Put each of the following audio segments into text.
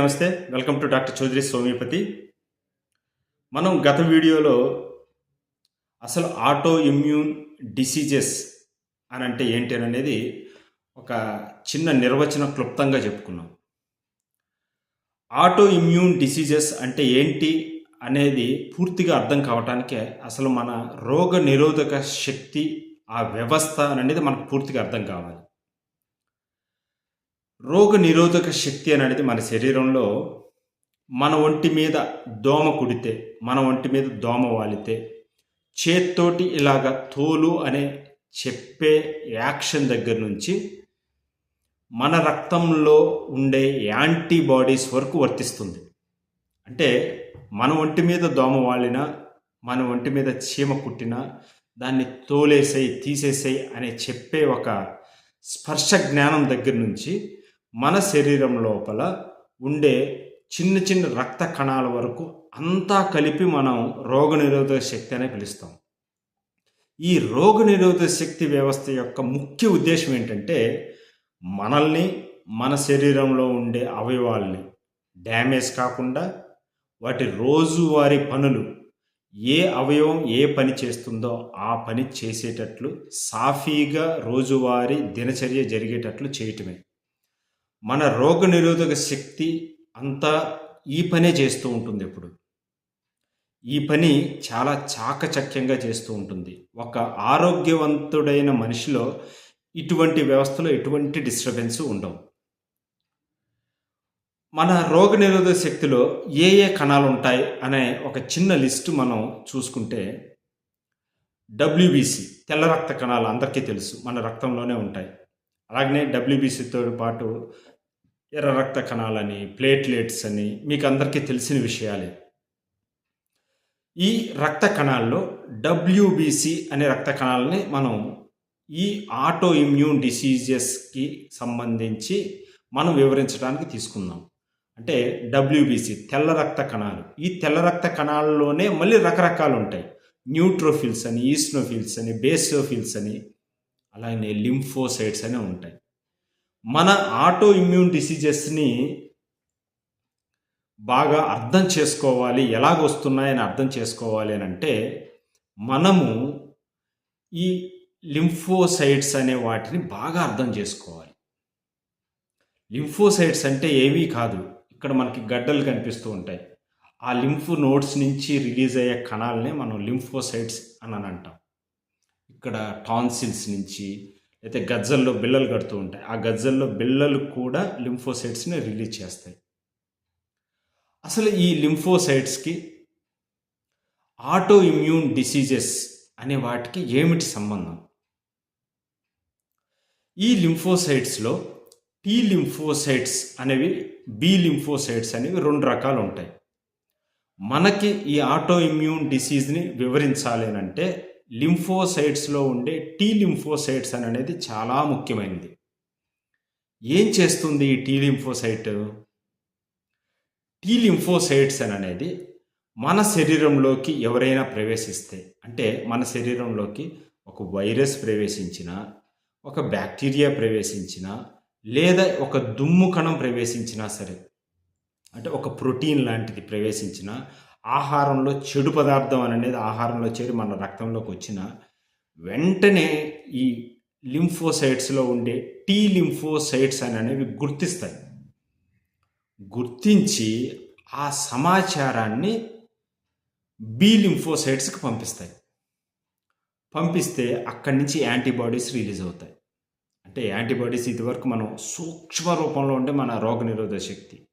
నమస్తే. Welcome to doctor Chowdary Somipathi మనం గత వీడియోలో అసలు ఆటో ఇమ్యూన్ డిసీజెస్ అని అంటే ఏంటి అని అనేది ఒక చిన్న నిర్వచన క్లుప్తంగా చెప్పుకున్నాం. ఆటో ఇమ్యూన్ డిసీజెస్ అంటే ఏంటి అనేది పూర్తిగా అర్థం కావటానికే అసలు మన రోగ నిరోధక శక్తి ఆ వ్యవస్థ అనేది మనకు పూర్తిగా అర్థం కావాలి. రోగ నిరోధక శక్తి అనేది మన శరీరంలో మన ఒంటి మీద దోమ కుడితే మన ఒంటి మీద దోమ వాలితే చేత్తోటి ఇలాగ తోలు అనే చెప్పే యాక్షన్ దగ్గర నుంచి మన రక్తంలో ఉండే యాంటీబాడీస్ వరకు వర్తిస్తుంది. అంటే మన ఒంటి మీద దోమ వాలినా మన ఒంటి మీద చీమ కుట్టినా దాన్ని తోలేసేయి తీసేసేయి అనే చెప్పే ఒక స్పర్శ జ్ఞానం దగ్గర నుంచి మన శరీరం లోపల ఉండే చిన్న చిన్న రక్త కణాల వరకు అంతా కలిపి మనం రోగనిరోధక శక్తి అనే పిలుస్తాం. ఈ రోగనిరోధక శక్తి వ్యవస్థ యొక్క ముఖ్య ఉద్దేశం ఏంటంటే మనల్ని మన శరీరంలో ఉండే అవయవాల్ని డ్యామేజ్ కాకుండా వాటి రోజువారీ పనులు ఏ అవయవం ఏ పని చేస్తుందో ఆ పని చేసేటట్లు సాఫీగా రోజువారీ దినచర్య జరిగేటట్లు చేయటమే. మన రోగ నిరోధక శక్తి అంతా ఈ పనే చేస్తూ ఉంటుంది ఎప్పుడు ఈ పని చాలా చాకచక్యంగా చేస్తూ ఉంటుంది. ఒక ఆరోగ్యవంతుడైన మనిషిలో ఇటువంటి వ్యవస్థలో ఎటువంటి డిస్టర్బెన్స్ ఉండవు. మన రోగ నిరోధక శక్తిలో ఏ ఏ కణాలు ఉంటాయి అనే ఒక చిన్న లిస్టు మనం చూసుకుంటే డబ్ల్యూబీసీ తెల్ల రక్త కణాలు అందరికీ తెలుసు మన రక్తంలోనే ఉంటాయి. అలాగనే డబ్ల్యూబీసీతో పాటు ఎర్ర రక్త కణాలని ప్లేట్లెట్స్ అని మీకు అందరికీ తెలిసిన విషయాలే. ఈ రక్త కణాల్లో డబ్ల్యూబీసీ అనే రక్త కణాలని మనం ఈ ఆటో ఇమ్యూన్ డిసీజెస్కి సంబంధించి మనం వివరించడానికి తీసుకుందాం. అంటే డబ్ల్యూబీసీ తెల్ల రక్త కణాలు. ఈ తెల్ల రక్త కణాలలోనే మళ్ళీ రకరకాలు ఉంటాయి న్యూట్రోఫిల్స్ అని ఈస్నోఫిల్స్ అని బేసోఫిల్స్ అని అలాగే లింఫోసైడ్స్ అనే ఉంటాయి. మన ఆటో ఇమ్యూన్ డిసీజెస్ని బాగా అర్థం చేసుకోవాలి ఎలాగొస్తున్నాయని అర్థం చేసుకోవాలి అని అంటే మనము ఈ లింఫోసైడ్స్ అనే వాటిని బాగా అర్థం చేసుకోవాలి. లింఫోసైట్స్ అంటే ఏవీ కాదు. ఇక్కడ మనకి గడ్డలు కనిపిస్తూ ఉంటాయి. ఆ లింఫ్ నోడ్స్ నుంచి రిలీజ్ అయ్యే కణాలనే మనం లింఫోసైట్స్ అని అని అంటాం ఇక్కడ టాన్సిల్స్ నుంచి అయితే గజ్జల్లో బిళ్ళలు కడుతూ ఉంటాయి. ఆ గజ్జల్లో బిళ్ళలు కూడా లింఫోసైట్స్ని రిలీజ్ చేస్తాయి. అసలు ఈ లింఫోసైట్స్కి ఆటో ఇమ్యూన్ డిసీజెస్ అనే వాటికి ఏమిటి సంబంధం? ఈ లింఫోసైట్స్లో టీ లింఫోసైట్స్ అనేవి బి లింఫోసైడ్స్ అనేవి రెండు రకాలు ఉంటాయి. మనకి ఈ ఆటో ఇమ్యూన్ డిసీజ్ని వివరించాలి అంటే లింఫోసైట్స్లో ఉండే టీ లింఫోసైట్స్ అని అనేది చాలా ముఖ్యమైనది. ఏం చేస్తుంది ఈ టీ లింఫోసైట్? టీ లింఫోసైట్స్ అని అనేది మన శరీరంలోకి ఎవరైనా ప్రవేశిస్తే అంటే మన శరీరంలోకి ఒక వైరస్ ప్రవేశించిన ఒక బ్యాక్టీరియా ప్రవేశించిన లేదా ఒక దుమ్ము కణం ప్రవేశించినా సరే అంటే ఒక ప్రోటీన్ లాంటిది ప్రవేశించిన ఆహారంలో చెడు పదార్థం అనేది ఆహారంలో చేరి మన రక్తంలోకి వచ్చిన వెంటనే ఈ లింఫోసైట్స్లో ఉండే టీ లింఫోసైట్స్ అని అనేవి గుర్తిస్తాయి. గుర్తించి ఆ సమాచారాన్ని బి లింఫోసైట్స్కి పంపిస్తాయి. పంపిస్తే అక్కడి నుంచి యాంటీబాడీస్ రిలీజ్ అవుతాయి. అంటే యాంటీబాడీస్ ఇదివరకు మనం సూక్ష్మ రూపంలో ఉండే మన రోగనిరోధక శక్తి.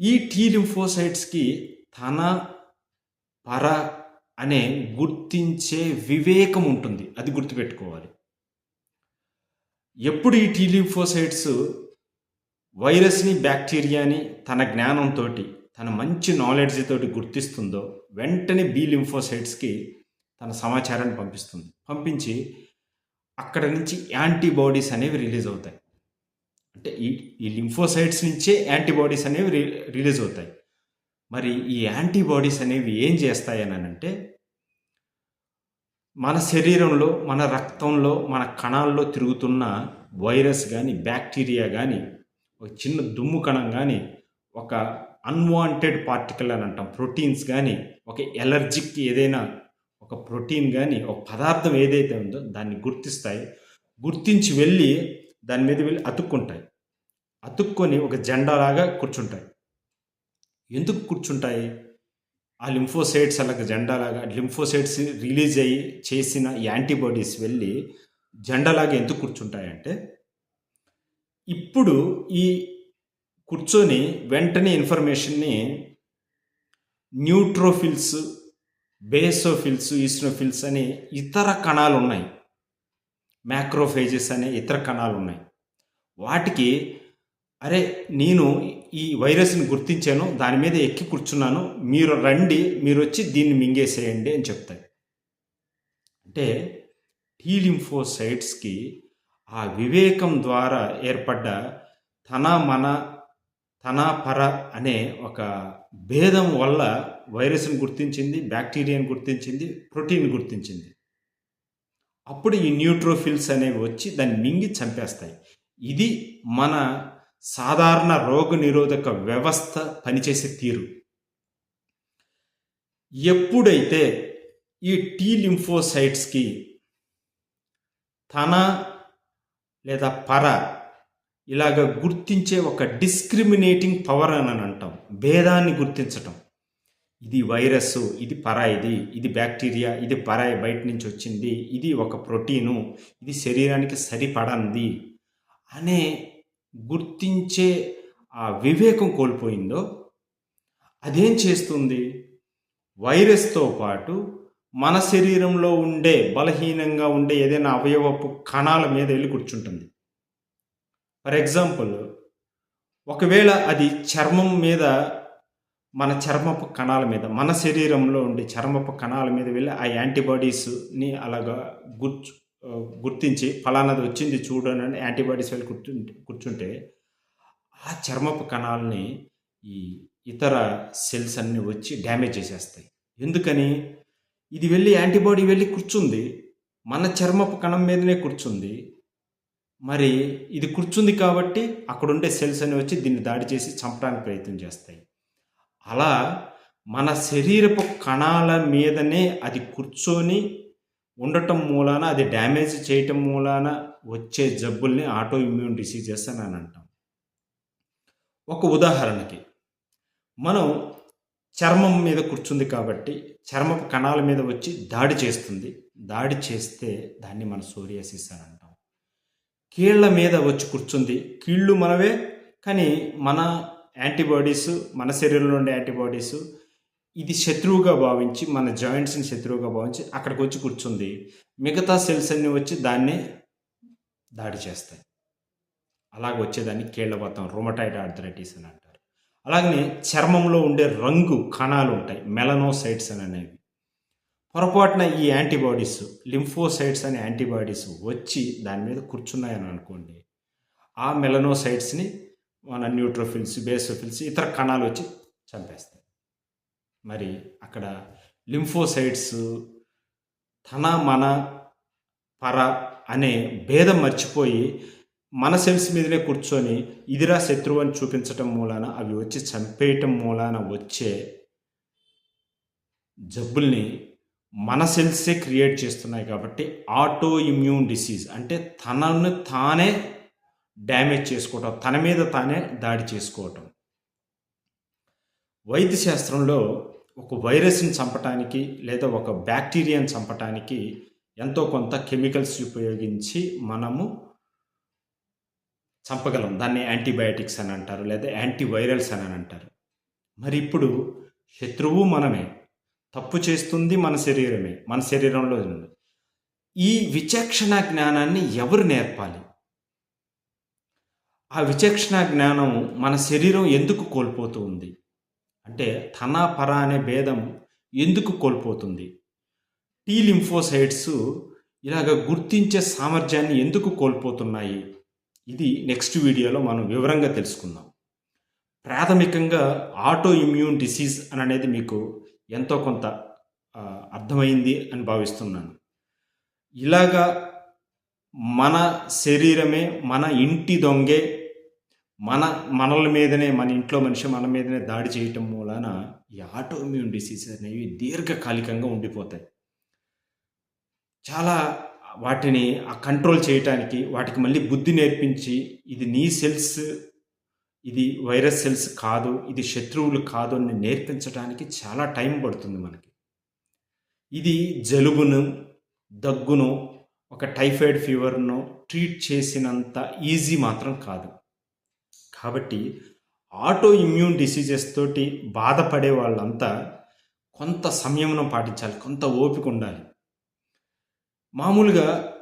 ఈ టీ లింఫోసైట్స్కి తన పర అనే గుర్తించే వివేకం ఉంటుంది. అది గుర్తుపెట్టుకోవాలి. ఎప్పుడు ఈ టీ లింఫోసైట్స్ వైరస్ని బ్యాక్టీరియాని తన జ్ఞానంతో తన మంచి నాలెడ్జ్ తోటి గుర్తిస్తుందో వెంటనే బి లింఫోసైట్స్కి తన సమాచారాన్ని పంపిస్తుంది. పంపించి అక్కడ నుంచి యాంటీబాడీస్ అనేవి రిలీజ్ అవుతాయి. అంటే ఈ ఈ లింఫోసైట్స్ నుంచే యాంటీబాడీస్ అనేవి రి రిలీజ్ అవుతాయి. మరి ఈ యాంటీబాడీస్ అనేవి ఏం చేస్తాయి అని అంటే మన శరీరంలో మన రక్తంలో మన కణాల్లో తిరుగుతున్న వైరస్ కానీ బ్యాక్టీరియా కానీ ఒక చిన్న దుమ్ము కణం కానీ ఒక అన్వాంటెడ్ పార్టికల్ అని అంటాం ప్రోటీన్స్ కానీ ఒక ఎలర్జిక్ ఏదైనా ఒక ప్రోటీన్ కానీ ఒక పదార్థం ఏదైతే ఉందో దాన్ని గుర్తిస్తాయి. గుర్తించి వెళ్ళి దాని మీద వెళ్ళి అతుక్కుంటాయి. అతుక్కొని ఒక జెండాలాగా కూర్చుంటాయి. ఎందుకు కూర్చుంటాయి? ఆ లింఫోసైట్స్ అలాగ జెండాలాగా లింఫోసైట్స్ రిలీజ్ అయ్యి చేసిన యాంటీబాడీస్ వెళ్ళి జెండాలాగా ఎందుకు కూర్చుంటాయంటే ఇప్పుడు ఈ కూర్చొని వెంటనే ఇన్ఫర్మేషన్ని న్యూట్రోఫిల్స్ బేసోఫిల్స్ ఈస్నోఫిల్స్ అనే ఇతర కణాలు ఉన్నాయి మ్యాక్రోఫేజెస్ అనే ఇతర కణాలు ఉన్నాయి వాటికి అరే నేను ఈ వైరస్ని గుర్తించాను దాని మీద ఎక్కి కూర్చున్నాను మీరు రండి మీరు వచ్చి దీన్ని మింగేసేయండి అని చెప్తాయి. అంటే టీ లింఫోసైట్స్కి ఆ వివేకం ద్వారా ఏర్పడ్డ తన మన తన పర అనే ఒక భేదం వల్ల వైరస్ని గుర్తించింది బ్యాక్టీరియాని గుర్తించింది ప్రోటీన్ గుర్తించింది. అప్పుడు ఈ న్యూట్రోఫిల్స్ అనేవి వచ్చి దాన్ని మింగి చంపేస్తాయి. ఇది మన సాధారణ రోగ నిరోధక వ్యవస్థ పనిచేసే తీరు. ఎప్పుడైతే ఈ టీ లింఫోసైట్స్కి తన లేదా పర ఇలాగ గుర్తించే ఒక డిస్క్రిమినేటింగ్ పవర్ అని అంటాం. భేదాన్ని గుర్తించటం. ఇది వైరస్ ఇది పరాయిది ఇది బ్యాక్టీరియా ఇది పరాయి బయట నుంచి వచ్చింది ఇది ఒక ప్రోటీను ఇది శరీరానికి సరిపడంది అనే గుర్తించే ఆ వివేకం కోల్పోయిందో అదేం చేస్తుంది? వైరస్తో పాటు మన శరీరంలో ఉండే బలహీనంగా ఉండే ఏదైనా అవయవపు కణాల మీద వెళ్ళి కూర్చుంటుంది. ఫర్ ఎగ్జాంపుల్ ఒకవేళ అది చర్మం మీద మన చర్మపు కణాల మీద మన శరీరంలో ఉండే చర్మపు కణాల మీద వెళ్ళి ఆ యాంటీబాడీస్ని అలాగా గుర్చు గుర్తించి ఫలానాది వచ్చింది చూడని యాంటీబాడీస్ వెళ్ళి కూర్చుంటే కూర్చుంటే ఆ చర్మపు కణాలని ఈ ఇతర సెల్స్ అన్నీ వచ్చి డ్యామేజ్ చేసేస్తాయి. ఎందుకని? ఇది వెళ్ళి యాంటీబాడీ వెళ్ళి కూర్చుంది. మన చర్మపు కణం మీదనే కూర్చుంది. మరి ఇది కూర్చుంది కాబట్టి అక్కడ ఉండే సెల్స్ అని వచ్చి దీన్ని దాడి చేసి చంపడానికి ప్రయత్నం చేస్తాయి. అలా మన శరీరపు కణాల మీదనే అది కూర్చొని ఉండటం మూలాన అది డ్యామేజ్ చేయటం మూలాన వచ్చే జబ్బుల్ని ఆటో ఇమ్యూన్ డిసీజెస్ అని అని అంటాం. ఒక ఉదాహరణకి మనం చర్మం మీద కూర్చుంది కాబట్టి చర్మపు కణాల మీద వచ్చి దాడి చేస్తుంది. దాడి చేస్తే దాన్ని మన సోరియాసిస్ అని అంటాం. కీళ్ళ మీద వచ్చి కూర్చుంది. కీళ్ళు మనవే కానీ మన యాంటీబాడీస్ మన శరీరంలో ఉండే యాంటీబాడీస్ ఇది శత్రువుగా భావించి మన జాయింట్స్ని శత్రువుగా భావించి అక్కడికి వచ్చి కూర్చుంది. మిగతా సెల్స్ అన్నీ వచ్చి దాన్ని దాడి చేస్తాయి. అలాగ వచ్చేదాన్ని కీళ్ళబత్తం రొమటైడ్ ఆర్థరైటిస్ అని అంటారు. అలాగనే చర్మంలో ఉండే రంగు కణాలు ఉంటాయి మెలనోసైట్స్ అని అనేవి. పొరపాటున ఈ యాంటీబాడీస్ లింఫోసైట్స్ అనే యాంటీబాడీస్ వచ్చి దాని మీద కూర్చున్నాయని అనుకోండి ఆ మెలనోసైట్స్ని మన న్యూట్రోఫిల్స్ బేసోఫిల్స్ ఇతర కణాలు వచ్చి చంపేస్తాయి. మరి అక్కడ లింఫోసైట్స్ తన మన పర అనే భేదం మర్చిపోయి మన సెల్స్ మీదనే కూర్చొని ఇదిరా శత్రువు అని చూపించటం మూలాన అవి వచ్చి చంపేయటం మూలాన వచ్చే జబ్బుల్ని మన సెల్సే క్రియేట్ చేస్తున్నాయి కాబట్టి ఆటో ఇమ్యూన్ డిసీజ్ అంటే తనను తానే డ్యామేజ్ చేసుకోవటం తన మీద తానే దాడి చేసుకోవటం. వైద్య శాస్త్రంలో ఒక వైరస్ని చంపటానికి లేదా ఒక బ్యాక్టీరియాని చంపటానికి ఎంతో కొంత కెమికల్స్ ఉపయోగించి మనము చంపగలం. దాన్ని యాంటీబయాటిక్స్ అని అంటారు లేదా యాంటీవైరల్స్ అని అంటారు. మరి ఇప్పుడు శత్రువు మనమే. తప్పు చేస్తుంది మన శరీరమే. మన శరీరంలో ఉంది. ఈ విచక్షణ జ్ఞానాన్ని ఎవరు నేర్పాలి? ఆ విచక్షణ జ్ఞానం మన శరీరం ఎందుకు కోల్పోతూ ఉంది అంటే తన పర అనే భేదం ఎందుకు కోల్పోతుంది? టీ లింఫోసైడ్స్ ఇలాగ గుర్తించే సామర్థ్యాన్ని ఎందుకు కోల్పోతున్నాయి? ఇది నెక్స్ట్ వీడియోలో మనం వివరంగా తెలుసుకుందాం. ప్రాథమికంగా ఆటో ఇమ్యూన్ డిసీజ్ అని అనేది మీకు ఎంతో కొంత అర్థమైంది అని భావిస్తున్నాను. ఇలాగా మన శరీరమే మన ఇంటి దొంగే మన మనల మీదనే మన ఇంట్లో మనిషి మన మీదనే దాడి చేయటం మూలాన ఈ ఆటో ఇమ్యూన్ డిసీజెస్ అనేవి దీర్ఘకాలికంగా ఉండిపోతాయి. చాలా వాటిని ఆ కంట్రోల్ చేయటానికి వాటికి మళ్ళీ బుద్ధి నేర్పించి ఇది నీ సెల్స్ ఇది వైరస్ సెల్స్ కాదు ఇది శత్రువులు కాదు అని నేర్పించడానికి చాలా టైం పడుతుంది మనకి. ఇది జలుబును దగ్గును ఒక టైఫాయిడ్ ఫీవర్ను ట్రీట్ చేసినంత ఈజీ మాత్రం కాదు. కాబట్టి ఆటో ఇమ్యూన్ డిసీజెస్ తోటి బాధపడే వాళ్ళంతా కొంత సంయమనం పాటించాలి కొంత ఓపిక ఉండాలి. మామూలుగా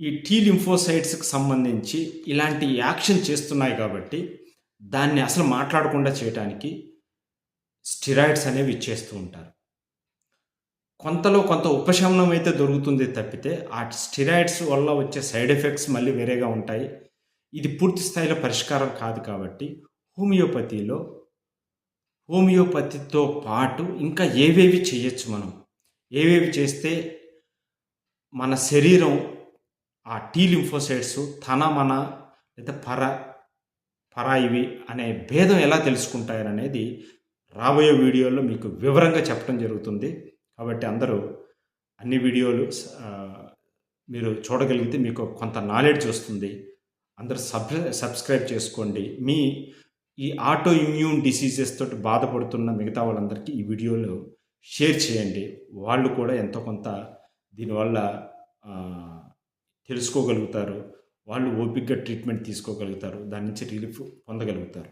ఈ టీ లింఫోసైట్స్కి సంబంధించి ఇలాంటి యాక్షన్ చేస్తున్నాయి కాబట్టి దాన్ని అసలు మాట్లాడకుండా చేయడానికి స్టిరాయిడ్స్ అనేవి ఇచ్చేస్తూ ఉంటారు. కొంతలో కొంత ఉపశమనం అయితే దొరుకుతుంది తప్పితే ఆ స్టిరాయిడ్స్ వల్ల వచ్చే సైడ్ ఎఫెక్ట్స్ మళ్ళీ వేరేగా ఉంటాయి. ఇది పూర్తి స్థాయిలో పరిష్కారం కాదు కాబట్టి హోమియోపతిలో హోమియోపతితో పాటు ఇంకా ఏవేవి చేయొచ్చు మనం? ఏవేవి చేస్తే మన శరీరం ఆ టీ లింఫోసైడ్స్ తన మన లేదా పర పరాయివి అనే భేదం ఎలా తెలుసుకుంటాయనేది రాబోయే వీడియోలో మీకు వివరంగా చెప్పడం జరుగుతుంది. కాబట్టి అందరూ అన్ని వీడియోలు మీరు చూడగలిగితే మీకు కొంత నాలెడ్జ్ వస్తుంది. అందరు సబ్ సబ్స్క్రైబ్ చేసుకోండి. మీ ఈ ఆటో ఇమ్యూన్ డిసీజెస్ తోటి బాధపడుతున్న మిగతా వాళ్ళందరికీ ఈ వీడియోలు షేర్ చేయండి. వాళ్ళు కూడా ఎంతో కొంత దీనివల్ల తెలుసుకోగలుగుతారు. వాళ్ళు ఓపిక్గా ట్రీట్మెంట్ తీసుకోగలుగుతారు. దాని నుంచి రిలీఫ్ పొందగలుగుతారు.